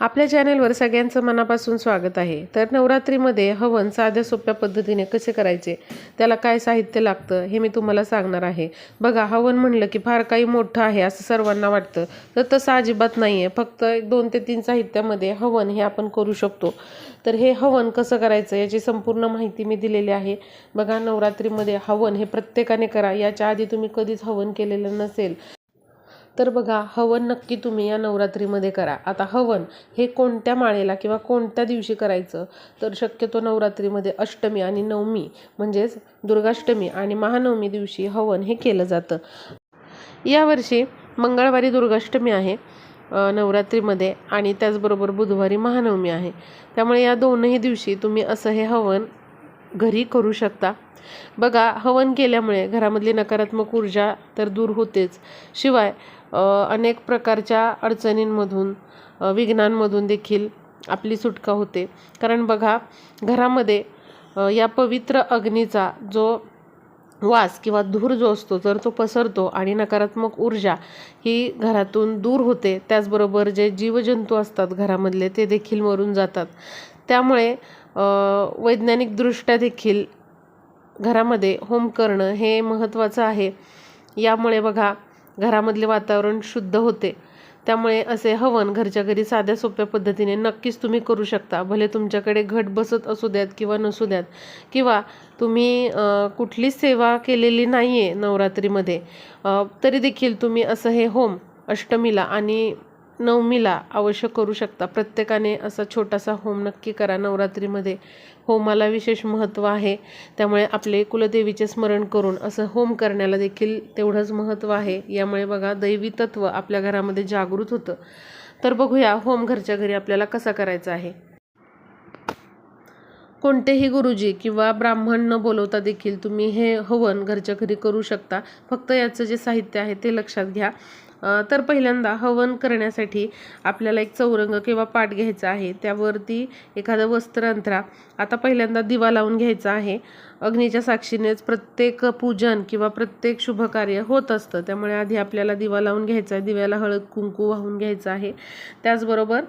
आपल्या चॅनेलवर सगळ्यांचं मनापासून स्वागत आहे. तर नवरात्रीमध्ये हवन साध्या सोप्या पद्धतीने कसे करायचे त्याला काय साहित्य लागतं हे मी तुम्हाला सांगणार आहे. बघा हवन म्हणलं की फार काही मोठं आहे असं सर्वांना वाटतं. तर तसं अजिबात नाही आहे फक्त एक दोन ते तीन साहित्यामध्ये हवन हे आपण करू शकतो. तर हे हवन कसं करायचं याची संपूर्ण माहिती मी दिलेली आहे. बघा नवरात्रीमध्ये हवन हे प्रत्येकाने करा. याच्या आधी तुम्ही कधीच हवन केलेलं नसेल. तर बघा हवन नक्की तुम्ही या नवरात्रीमध्ये करा. आता हवन हे कोणत्या माळेला किंवा कोणत्या दिवशी करायचं? तर शक्यतो नवरात्रीमध्ये अष्टमी आणि नवमी म्हणजेच दुर्गाष्टमी आणि महानवमी दिवशी हवन हे केलं जातं. यावर्षी मंगळवारी दुर्गाष्टमी आहे नवरात्रीमध्ये आणि त्याचबरोबर बुधवारी महानवमी आहे. त्यामुळे या दोनही दिवशी तुम्ही असं हे हवन घरी करू शकता. बघा हवन केल्यामुळे घरामधली नकारात्मक ऊर्जा तर दूर होतेच. शिवाय अनेक प्रकारच्या अडचणींमधून विघ्नांमधून देखील आपली सुटका होते. कारण बघा घरामध्ये या पवित्र अग्नीचा जो वास किंवा धूर जो असतो तर तो पसरतो आणि नकारात्मक ऊर्जा ही घरातून दूर होते त्याचबरोबर जे जीवजंतू असतात घरामधले ते देखील मरून जातात. त्यामुळे वैज्ञानिकदृष्ट्या देखील घरामध्ये होम करणं हे महत्त्वाचं आहे. यामुळे बघा घरामधले वातावरण शुद्ध होते. त्यामुळे असे हवन घरच्या घरी साध्या सोप्या पद्धतीने नक्कीच तुम्ही करू शकता. भले तुमच्याकडे घट बसत असू द्यात किंवा नसू द्यात. किंवा तुम्ही कुठलीच सेवा केलेली नाही आहे नवरात्रीमध्ये तरी देखील तुम्ही असं हे होम अष्टमीला आणि नवमीला अवश्य करू शकता. प्रत्येकाने असा छोटासा होम नक्की करा. नवरात्रीमध्ये होमाला विशेष महत्त्व आहे. त्यामुळे आपले कुलदेवीचे स्मरण करून असं होम करण्याला देखील तेवढंच महत्त्व आहे. यामुळे बघा दैवी तत्व आपल्या घरामध्ये जागृत होतं. तर बघूया होम घरच्या घरी आपल्याला कसा करायचा आहे? कोणतेही गुरुजी किंवा ब्राह्मण न बोलवता देखील तुम्ही हे हवन घरच्या घरी करू शकता. फक्त याचं जे साहित्य आहे ते लक्षात घ्या. तर पहिल्यांदा हवन करण्यासाठी आपल्याला एक चौरंग किंवा पाट घ्यायचा आहे. त्यावरती एखादं वस्त्र अंतरा आता पहिल्यांदा दिवा लावून घ्यायचा आहे. अग्नीच्या साक्षीनेच प्रत्येक पूजन किंवा प्रत्येक शुभकार्य होत असतं. त्यामुळे आधी आपल्याला दिवा लावून घ्यायचा आहे. दिव्याला हळद कुंकू वाहून घ्यायचं आहे. त्याचबरोबर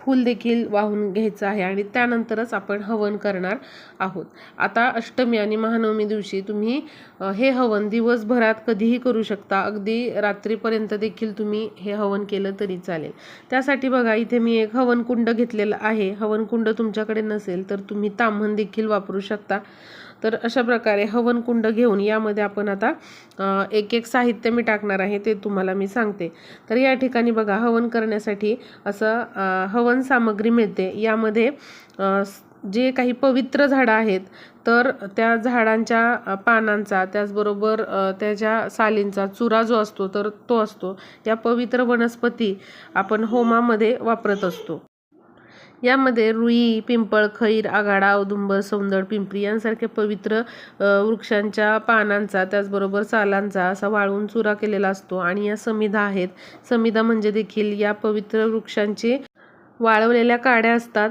फूल देखील वाहून घ्यायचं आहे आणि त्यानंतरच आपण हवन करणार आहोत. आता अष्टमी आणि महानवमी दिवशी तुम्ही हे हवन दिवसभरात कधीही करू शकता. अगदी रात्रीपर्यंत देखील देखील तुम्ही हे हवन केलं तरी चालेल. त्यासाठी बघा इथे मी एक हवनकुंड घेतलेलं आहे. हवनकुंड तुमच्याकडे नसेल तर तुम्ही ताम्हण देखील वापरू शकता. तर अशा प्रकारे हवनकुंड घेऊन यामध्ये आपण आता एक एक साहित्य मी टाकणार आहे ते तुम्हाला मी सांगते. तर या ठिकाणी बघा हवन करण्यासाठी असं हवन सामग्री मिळते. यामध्ये जे काही पवित्र झाडं आहेत तर त्या झाडांच्या पानांचा त्याचबरोबर त्याच्या सालींचा चुरा जो असतो तर तो असतो. या पवित्र वनस्पती आपण होमामध्ये वापरत असतो. यामध्ये रुई पिंपळ खैर आघाडा औदुंबर सौंदड पिंपरी यांसारख्या पवित्र वृक्षांच्या पानांचा त्याचबरोबर सालांचा असा वाळून चुरा केलेला असतो. आणि या समिधा आहेत. समिधा म्हणजे देखील या पवित्र वृक्षांचे वाळवलेल्या काड्या असतात.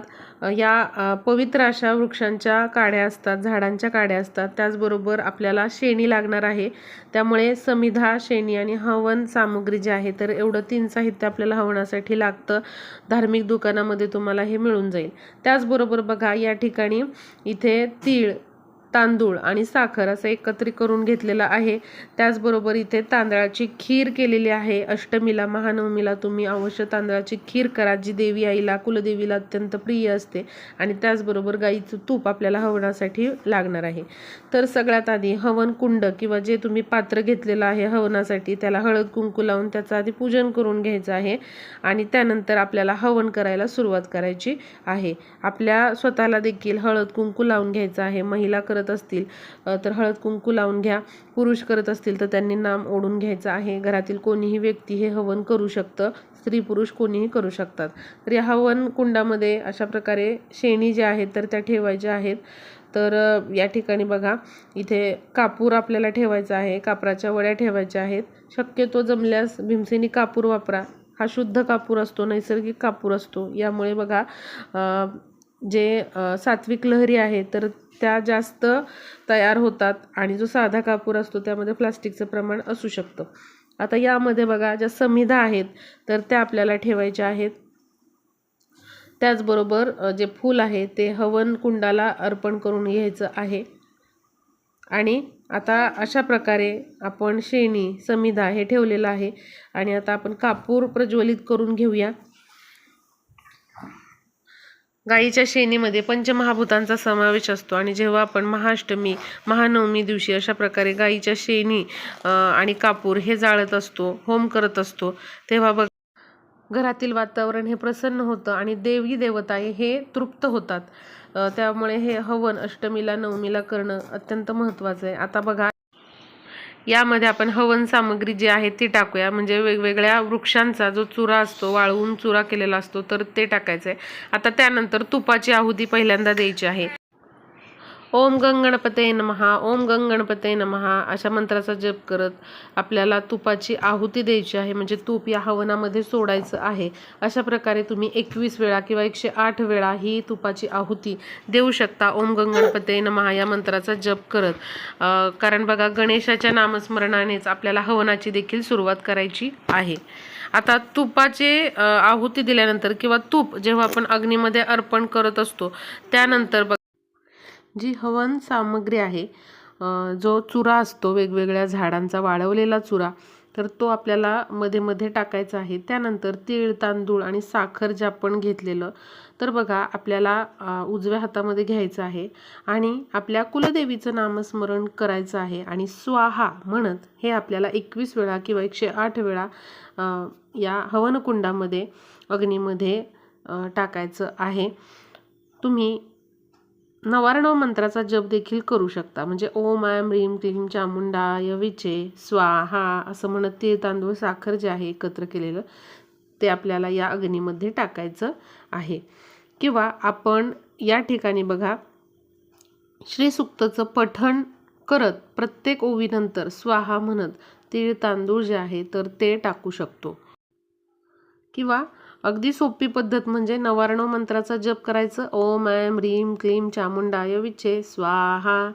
या पवित्र अशा वृक्षांच्या काड्या असतात झाडांच्या काड्या असतात. त्याचबरोबर आपल्याला शेणी लागणार आहे. त्यामुळे समिधा शेणी आणि हवन सामुग्री जी आहे तर एवढं तीन साहित्य आपल्याला हवनासाठी लागतं. धार्मिक दुकानामध्ये तुम्हाला हे मिळून जाईल. त्याचबरोबर बघा या ठिकाणी इथे तीळ तांदूळ आणि साखर असं एकत्रित करून घेतलेलं आहे. त्याचबरोबर इथे तांदळाची खीर केलेली आहे. अष्टमीला महानवमीला तुम्ही अवश्य तांदळाची खीर करा जी देवी आईला कुलदेवीला अत्यंत प्रिय असते आणि त्याचबरोबर गाईचं तूप आपल्याला हवनासाठी लागणार आहे. तर सगळ्यात आधी हवन कुंड किंवा जे तुम्ही पात्र घेतलेलं आहे हवनासाठी त्याला हळद कुंकू लावून त्याचं आधी पूजन करून घ्यायचं आहे आणि त्यानंतर आपल्याला हवन करायला सुरुवात करायची आहे. आपल्या स्वतःला देखील हळद कुंकू लावून घ्यायचं आहे. महिला करत असतील तर हळद कुंकू लावून घ्या. पुरुष करत असतील तर त्यांनी नाम ओढून घ्यायचं आहे. घरातील कोणीही व्यक्ती हे हवन करू शकतं स्त्री पुरुष कोणीही करू शकतात. तर या हवन कुंडामध्ये अशा प्रकारे शेणी ज्या आहेत तर त्या ठेवायच्या आहेत. तर या ठिकाणी बघा इथे कापूर आपल्याला ठेवायचा आहे. कापराच्या वड्या ठेवायच्या आहेत. शक्यतो जमल्यास भीमसेनी कापूर वापरा. हा शुद्ध कापूर असतो नैसर्गिक कापूर असतो. यामुळे बघा जे सात्विक लहरी आहे तर त्या जास्त तयार होतात आणि जो साधा कापूर असतो त्यामध्ये प्लास्टिकचं प्रमाण असू शकतं. आता यामध्ये बघा ज्या समिधा आहेत तर त्या आपल्याला ठेवायच्या आहेत. त्याचबरोबर जे फूल आहे ते हवन कुंडाला अर्पण करून घ्यायचं आहे. आणि आता अशा प्रकारे आपण शेणी समिधा हे ठेवलेलं आहे. आणि आता आपण कापूर प्रज्वलित करून घेऊया. गाईच्या शेणीमध्ये पंचमहाभूतांचा समावेश असतो आणि जेव्हा आपण महाअष्टमी महानवमी दिवशी अशा प्रकारे गाईच्या शेणी आणि कापूर हे जाळत असतो होम करत असतो तेव्हा बघ घरातील वातावरण हे प्रसन्न होतं आणि देवी देवता हे तृप्त होतात. त्यामुळे हे हवन अष्टमीला नवमीला करणं अत्यंत महत्त्वाचं आहे. आता बघा यामध्ये आपण हवन सामग्री जी आहे ती टाकूया. म्हणजे वेगवेगळ्या वृक्षांचा जो चुरा असतो वाळवून चुरा केलेला असतो तर ते टाकायचं आहे आता त्यानंतर तुपाची आहुती पहिल्यांदा द्यायची आहे. ओम गंगणपते नमहा ओम गंगणपते नमहा अशा मंत्राचा जप करत आपल्याला तुपाची आहुती द्यायची आहे. म्हणजे तूप या हवनामध्ये सोडायचं आहे. अशा प्रकारे तुम्ही एकवीस वेळा किंवा एकशे आठ वेळा ही तुपाची आहुती देऊ शकता. ओम गंगणपते नमहा या मंत्राचा जप करत. कारण बघा गणेशाच्या नामस्मरणानेच आपल्याला हवनाची देखील सुरुवात करायची आहे. आता तुपाचे आहुती दिल्यानंतर किंवा तूप जेव्हा आपण अग्नीमध्ये अर्पण करत असतो त्यानंतर बघ जी हवन सामग्री आहे जो चुरा असतो वेगवेगळ्या झाडांचा वाळवलेला चुरा तर तो आपल्याला मध्ये मध्ये टाकायचा आहे. त्यानंतर तीळ तांदूळ आणि साखर जे आपण घेतलेलं तर बघा आपल्याला उजव्या हातामध्ये घ्यायचं आहे आणि आपल्या कुलदेवीचं नामस्मरण करायचं आहे आणि स्वाहा म्हणत हे आपल्याला एकवीस वेळा किंवा एकशे आठ वेळा या हवनकुंडामध्ये अग्नीमध्ये टाकायचं आहे. तुम्ही नवारणव मंत्राचा जप देखील करू शकता. म्हणजे ओम आय ह्रीम क्लीम चामुंडाय विचे स्वाहा असं म्हणत तीळ तांदूळ साखर जे आहे एकत्र केलेलं ते आपल्याला या अग्नीमध्ये टाकायचं आहे. किंवा आपण या ठिकाणी बघा श्रीसुक्तचं पठण करत प्रत्येक ओवीनंतर स्वाहा म्हणत तीळ तांदूळ जे आहे तर ते टाकू शकतो. किंवा अगदी सोपी पद्धत म्हणजे नवारणव मंत्राचा जप करायचं. ओम ऐम ह्रीम क्लीम चामुंडाय विच्छे स्वाहा.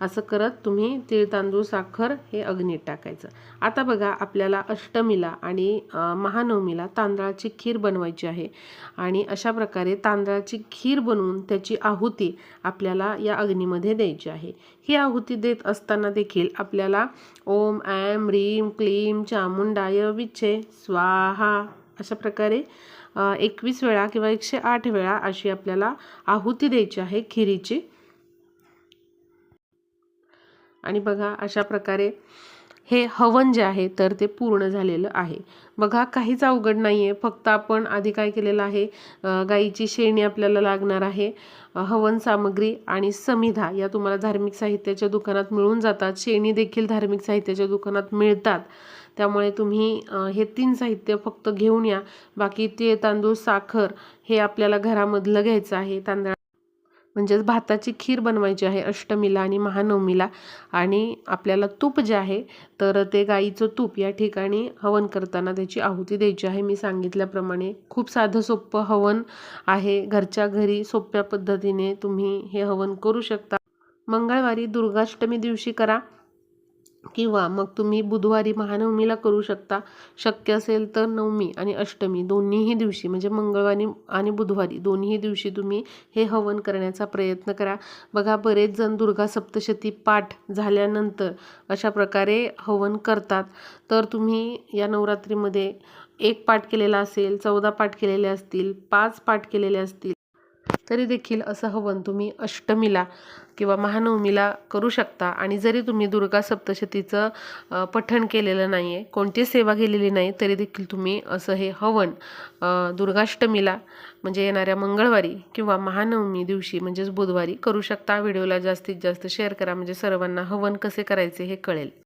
असं करत तुम्ही तीळ तांदूळ साखर हे अग्नीत टाकायचं. आता बघा आपल्याला अष्टमीला आणि महानवमीला तांदळाची खीर बनवायची आहे. आणि अशा प्रकारे तांदळाची खीर बनवून त्याची आहुती आपल्याला या अग्नीमध्ये द्यायची आहे. ही आहुती देत असताना देखील आपल्याला ओम ऐम ह्रीम क्लीम चामुंडाय विचे स्वाहा अशा प्रकारे एकवीस वेळा किंवा एकशे आठ वेळा अशी आपल्याला आहुती द्यायची आहे खिरीची. आणि बघा अशा प्रकारे हे हवन जे आहे तर ते पूर्ण झालेलं आहे. बघा काहीच अवघड नाही आहे फक्त आपण आधी काय केलेलं आहे गाईची शेणी आपल्याला लागणार आहे. हवन सामग्री आणि समिधा या तुम्हाला धार्मिक साहित्याच्या दुकानात मिळून जातात. शेणी देखील धार्मिक साहित्याच्या दुकानात मिळतात. त्यामुळे तुम्ही हे तीन साहित्य फक्त घेऊन या. बाकी ते तांदूळ साखर हे आपल्याला घरामधलं घ्यायचं आहे. तांदळा म्हणजेच भाताची खीर बनवायची आहे अष्टमीला आणि महानवमीला. आणि आपल्याला तूप जे आहे तर ते गाईचं तूप या ठिकाणी हवन करताना त्याची आहुती द्यायची आहे. मी सांगितल्याप्रमाणे खूप साधं सोपं हवन आहे. घरच्या घरी सोप्या पद्धतीने तुम्ही हे हवन करू शकता. मंगळवारी दुर्गाष्टमी दिवशी करा. किंवा मग तुम्ही बुधवारी महानवमीला करू शकता. शक्य असेल तर नवमी आणि अष्टमी दोन्हीही दिवशी म्हणजे मंगळवारी आणि बुधवारी दोन्ही दिवशी तुम्ही हे हवन करण्याचा प्रयत्न करा. बघा बरेच जण दुर्गा सप्तशती पाठ झाल्यानंतर अशा प्रकारे हवन करतात. तर तुम्ही या नवरात्रीमध्ये एक पाठ केलेला असेल चौदा पाठ केलेले असतील पाच पाठ केलेले असतील तरी देखील असं हवन तुम्ही अष्टमीला किंवा महानवमीला करू शकता. आणि जरी तुम्ही दुर्गा सप्तशतीचं पठण केलेलं नाही आहे कोणती सेवा केलेली नाही तरी देखील तुम्ही असं हे हवन दुर्गाष्टमीला म्हणजे येणाऱ्या मंगळवारी किंवा महानवमी दिवशी म्हणजेच बुधवारी करू शकता. व्हिडिओला जास्तीत जास्त शेअर करा. म्हणजे सर्वांना हवन कसे करायचे हे कळेल.